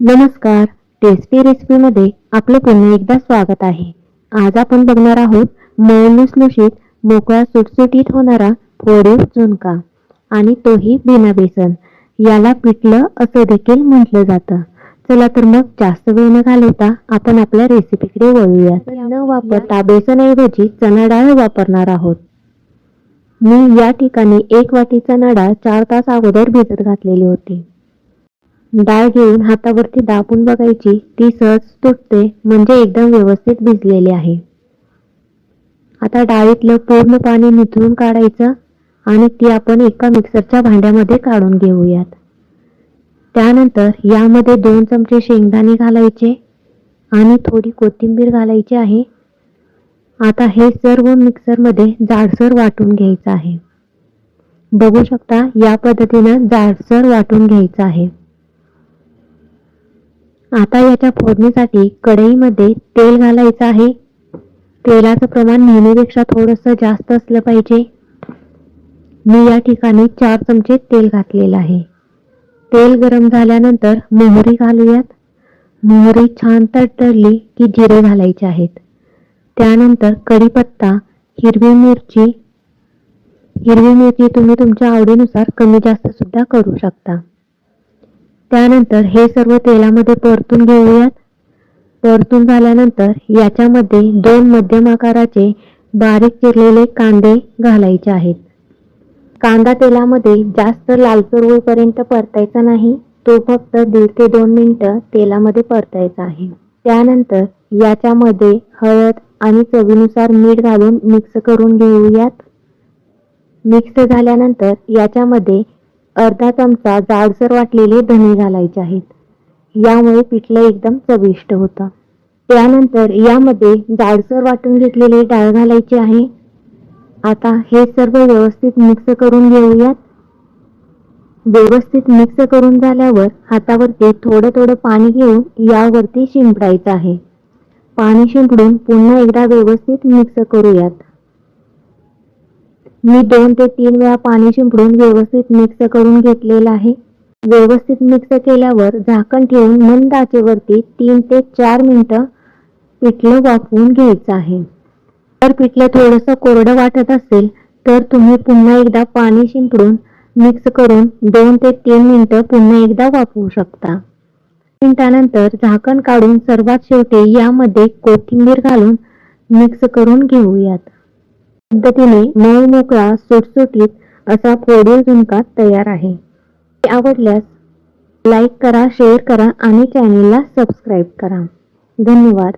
नमस्कार. टेस्टी रेसिपीमध्ये आपलं पुन्हा एकदा स्वागत आहे. आज आपण बघणार आहोत मऊ लुसलुशीत मोकळा सुटसुटीत होणारा फोडीव झुणका आणि तोही बिना बेसन. याला पिठलं असं देखील म्हटलं जातं. चला तर मग जास्त वेळ न घालवता आपण आपल्या रेसिपीकडे वळूयात न वापरता बेसनऐवजी चणा डाळ वापरणार आहोत. मी या ठिकाणी एक वाटी चणा डाळ चार तास अगोदर भिजत घातलेली होती. डाळ घेऊन हातावरती दाबून बघायची ती सहज तुटते म्हणजे एकदम व्यवस्थित भिजलेली आहे. आता डाळीतलं पूर्ण पाणी निथळून काढायचं आणि ती आपण एका मिक्सरच्या भांड्यामध्ये काढून घेऊयात. त्यानंतर यामध्ये दोन चमचे शेंगदाणे घालायचे आणि थोडी कोथिंबीर घालायची आहे. आता हे सर्व मिक्सरमध्ये जाडसर वाटून घ्यायचं आहे. बघू शकता या पद्धतीनं जाडसर वाटून घ्यायचं आहे. आता याच्या फोडणीसाठी कढईमध्ये तेल घालायचं आहे. तेलाचं प्रमाण नेहमीपेक्षा थोडंसं जास्त असलं पाहिजे. मी या ठिकाणी चार चमचे तेल घातलेलं आहे. तेल गरम झाल्यानंतर मोहरी घालूयात. मोहरी छान तडतडली की जिरे घालायचे आहेत. त्यानंतर कढीपत्ता हिरवी मिरची. हिरवी मिरची तुम्ही तुमच्या आवडीनुसार कमी जास्त सुद्धा करू शकता. त्यानंतर हे सर्व तेलामध्ये परतून घेऊयात. परतून झाल्यानंतर याच्यामध्ये दोन मध्यम आकाराचे बारीक चिरलेले कांदे घालायचे आहेत. कांदा तेलामध्ये जास्त लालसर होईपर्यंत परतायचा नाही तो फक्त दीड ते दोन मिनटं तेलामध्ये परतायचा आहे. त्यानंतर याच्यामध्ये हळद आणि चवीनुसार मीठ घालून मिक्स करून घेऊयात. मिक्स झाल्यानंतर याच्यामध्ये अर्धा चमचा जाडसर वाटलेले धणे घालायचे आहेत. यामुळे पिठलं एकदम चविष्ट होतं. त्यानंतर यामध्ये जाडसर वाटून घेतलेले डाळ घालायची आहे. आता हे सर्व व्यवस्थित मिक्स करून घेऊयात. व्यवस्थित मिक्स करून झाल्यावर हातावरती थोडं थोडं पाणी घेऊन यावरती शिंपडायचं आहे. पाणी शिंपडून पुन्हा एकदा व्यवस्थित मिक्स करूयात. मी दोन ते तीन वेळा पाणी शिंपडून व्यवस्थित मिक्स करून घेतलेलं आहे. व्यवस्थित मिक्स केल्यावर झाकण ठेवून मंद आचेवरती तीन ते चार मिनिटं पिठलं वाफवून घ्यायचं आहे. जर पिठलं थोडंसं कोरडं वाटत असेल तर तुम्ही पुन्हा एकदा पाणी शिंपडून मिक्स करून दोन ते तीन मिनिटं पुन्हा एकदा वापरू शकता. मिनिटानंतर झाकण काढून सर्वात शेवटी यामध्ये कोथिंबीर घालून मिक्स करून घेऊयात. पद्धतीने मऊ मोकळा सुटसुटीत असा फोडीव झुणका तयार आहे. आवडल्यास लाईक करा शेअर करा आणि चॅनेलला सबस्क्राईब करा. धन्यवाद.